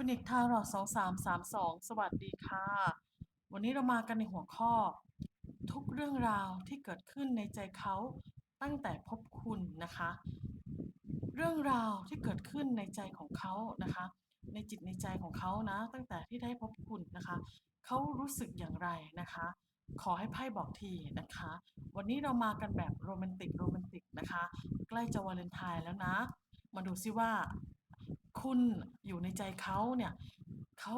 ฟินิกทารอสองสามสามสองสวัสดีค่ะ วันนี้เรามากันในหัวข้อ ทุกเรื่องราวที่เกิดขึ้นในใจเขาตั้งแต่พบคุณนะคะ เรื่องราวที่เกิดขึ้นในใจของเขานะคะ ในจิตในใจของเขานะ ตั้งแต่ที่ได้พบคุณนะคะ เขารู้สึกอย่างไรนะคะ ขอให้ไพ่บอกทีนะคะ วันนี้เรามากันแบบโรแมนติกโรแมนติกนะคะ ใกล้จะวาเลนไทน์แล้วนะ มาดูซิว่า คุณอยู่ในใจเขาเนี่ยเขา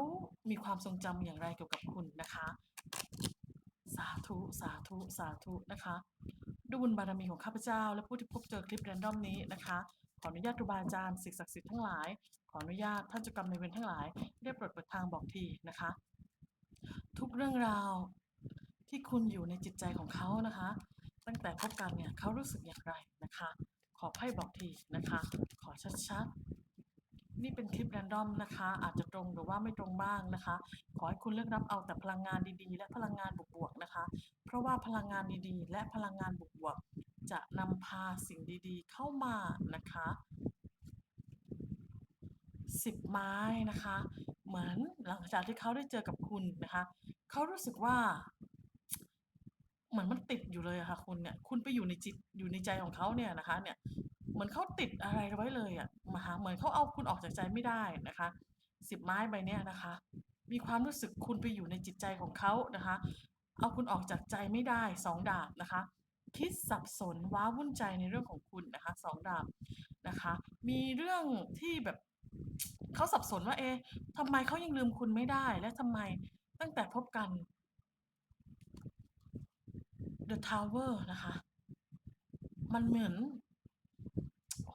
มีความทรงจำอย่างไรเกี่ยวกับคุณนะคะ สาธุ สาธุ สาธุนะคะด้วยบุญบารมีของข้าพเจ้า และผู้ที่พบเจอคลิปแรนดอมนี้นะคะ ขออนุญาตครูบาอาจารย์สิ่งศักดิ์สิทธิ์ทั้งหลาย ขออนุญาตท่านเจ้ากรรมนายเวรทั้งหลาย ได้โปรดเปิดทางบอกทีนะคะ ทุกเรื่องราวที่คุณอยู่ในจิตใจของเขานะคะ ตั้งแต่พบกันเนี่ยเขารู้สึกอย่างไรนะคะ ขอไพ่บอกทีนะคะ ขอชัดๆ นี่เป็นคลิปแรนดอมนะคะ อาจจะตรงหรือว่าไม่ตรงบ้างนะคะ ขอให้คุณเลือกรับเอาแต่พลังงานดีๆ และพลังงานบวกๆนะคะ เพราะว่าพลังงานดีๆ และพลังงานบวกๆจะนำพาสิ่งดีๆ เข้ามานะคะสิบไม้นะคะ เหมือนหลังจากที่เขาได้เจอกับคุณนะคะเขารู้สึกว่า เหมือนมันติดอยู่เลยอะค่ะคุณเนี่ย คุณไปอยู่ในจิตอยู่ในใจของเขาเนี่ยนะคะ เนี่ย มือนเขาติดอะไรไว้เลยอะมหาเหมือนเขาเอาคุณออกจากใจไม่ได้นะคะสิบไม้ใบเนี้ยนะคะ มีความรู้สึกคุณไปอยู่ในจิตใจของเขานะคะ เอาคุณออกจากใจไม่ได้สองดาบนะคะ คิดสับสนว้าวุ่นใจในเรื่องของคุณนะคะสองดาบนะคะ มีเรื่องที่แบบเขาสับสนว่าเอ๊ะทำไมเขายังลืมคุณไม่ได้และทำไมตั้งแต่พบกัน The Tower นะคะ มันเหมือน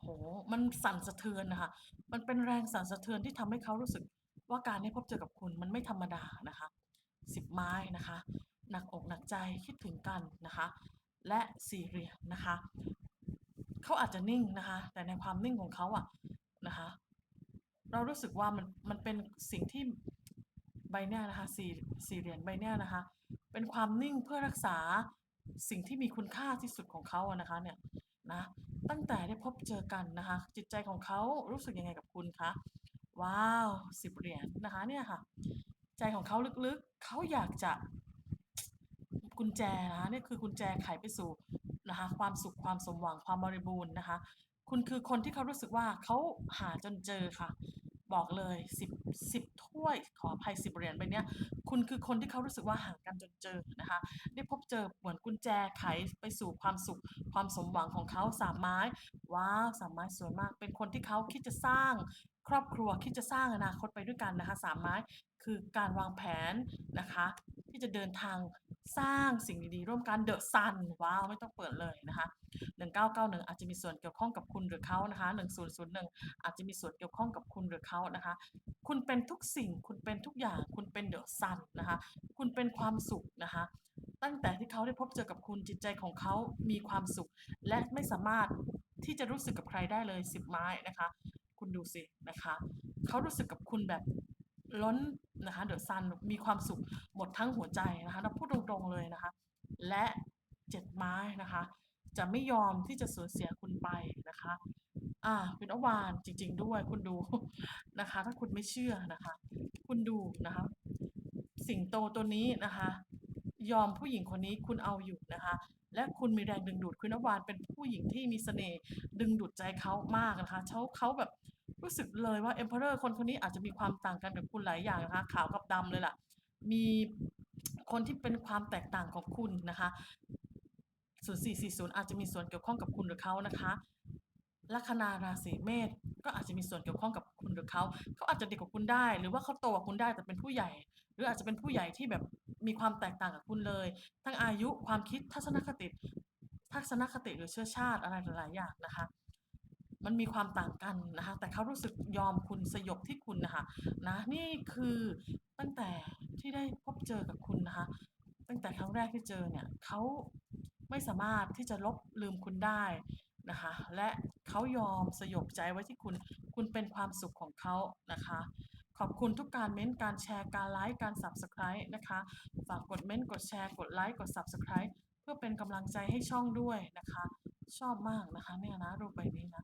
โอ้โหมันสั่นสะเทือนนะคะ มันเป็นแรงสั่นสะเทือนที่ทำให้เขารู้สึกว่าการได้พบเจอกับคุณมันไม่ธรรมดานะคะสิบไม้นะคะหนักอกหนักใจคิดถึงกันนะคะ และสี่เหรียญนะคะเขาอาจจะนิ่งนะคะ แต่ในความนิ่งของเขาอะนะคะ เรารู้สึกว่ามันมันเป็นสิ่งที่ใบเนี้ยนะคะสี่สี่เหรียญใบเนี้ยนะคะ เป็นความนิ่งเพื่อรักษาสิ่งที่มีคุณค่าที่สุดของเขาอะนะคะเนี่ย นะ ตั้งแต่ได้พบเจอกันนะคะ จิตใจของเขารู้สึกยังไงกับคุณคะว้าวสิบเหรียญนะคะเนี่ยค่ะ ใจของเขาลึกๆเขาอยากจะกุญแจนะคะนี่คือกุญแจไขไปสู่นะคะความสุขความสมหวังความบริบูรณ์นะคะ คุณคือคนที่เขารู้สึกว่าเขาหาจนเจอค่ะ บอกเลยสิบสิบถ้วยขออภัยสิบเหรียญไปเนี้ยคุณคือคนที่เขารู้สึกว่าห่างกันจนเจอนะคะ ได้พบเจอเหมือนกุญแจไขไปสู่ความสุข ความสมหวังของเขาสามไม้ว้าวสามไม้สวยมาก เป็นคนที่เขาคิดจะสร้างครอบครัวคิดจะสร้างอนาคตไปด้วยกันนะคะสามไม้คือการวางแผนนะคะ ที่จะเดินทาง สร้างสิ่งดีๆ ร่วมกันเดอะซันว้าว ไม่ต้องเปิดเลยนะคะ1991 อาจจะมีส่วนเกี่ยวข้องกับคุณหรือเขานะคะ1001 อาจจะมีส่วนเกี่ยวข้องกับคุณหรือเขานะคะ คุณเป็นทุกสิ่งคุณเป็นทุกอย่างคุณเป็นเดอะซันนะคะคุณเป็นความสุขนะคะตั้งแต่ที่เขาได้พบเจอกับคุณจิตใจของเขามีความสุข และไม่สามารถที่จะรู้สึกกับใครได้เลยสิบไม้นะคะ คุณดูสินะคะ เขารู้สึกกับคุณแบบ ล้นนะคะเดอะซันมีความสุขหมดทั้งหัวใจนะคะเราพูดตรงๆเลยนะคะ และเจ็ดไม้นะคะ จะไม่ยอมที่จะสูญเสียคุณไปนะคะ อ่าเป็นอวานจริง ๆ ด้วยคุณดูนะคะ ถ้าคุณไม่เชื่อนะคะ คุณดูนะคะ สิงโตตัวนี้นะคะ ยอมผู้หญิงคนนี้คุณเอาอยู่นะคะ และคุณมีแรงดึงดูดคุณนวานเป็นผู้หญิงที่มีเสน่ห์ดึงดูดใจเขามากนะคะเขาเขาแบบ รู้สึกเลยว่า Emperor คนคนนี้อาจจะมีความต่างกันกับคุณหลายอย่างนะคะ ขาวกับดำเลยล่ะ มีคนที่เป็นความแตกต่างของคุณนะคะ0440 อาจจะมีส่วนเกี่ยวข้องกับคุณหรือเขานะคะลัคนาราศีเมษก็อาจจะมีส่วนเกี่ยวข้องกับคุณหรือเขา เขาอาจจะเด็กกว่าคุณได้ หรือว่าเขาโตกว่าคุณได้แต่เป็นผู้ใหญ่ หรืออาจจะเป็นผู้ใหญ่ที่แบบมีความแตกต่างกับคุณเลย ทั้งอายุความคิดทัศนคติ ทัศนคติหรือเชื้อชาติอะไรหลายๆอย่างนะคะ มันมีความต่างกันนะคะ แต่เขารู้สึกยอมคุณสยบที่คุณนะคะนะนี่คือตั้งแต่ที่ได้พบเจอกับคุณนะคะ ตั้งแต่ครั้งแรกที่เจอเนี่ยเขาไม่สามารถที่จะลบลืมคุณได้นะคะ และเขายอมสยบใจไว้ที่คุณ คุณเป็นความสุขของเขานะคะ ขอบคุณทุกการเม้นต์การแชร์การไลค์การ Subscribe นะคะ ฝากกดเม้นต์กดแชร์กดไลค์กด Subscribe เพื่อเป็นกำลังใจให้ช่องด้วยนะคะ ชอบมากนะคะเนี่ยนะรูปใบนี้นะ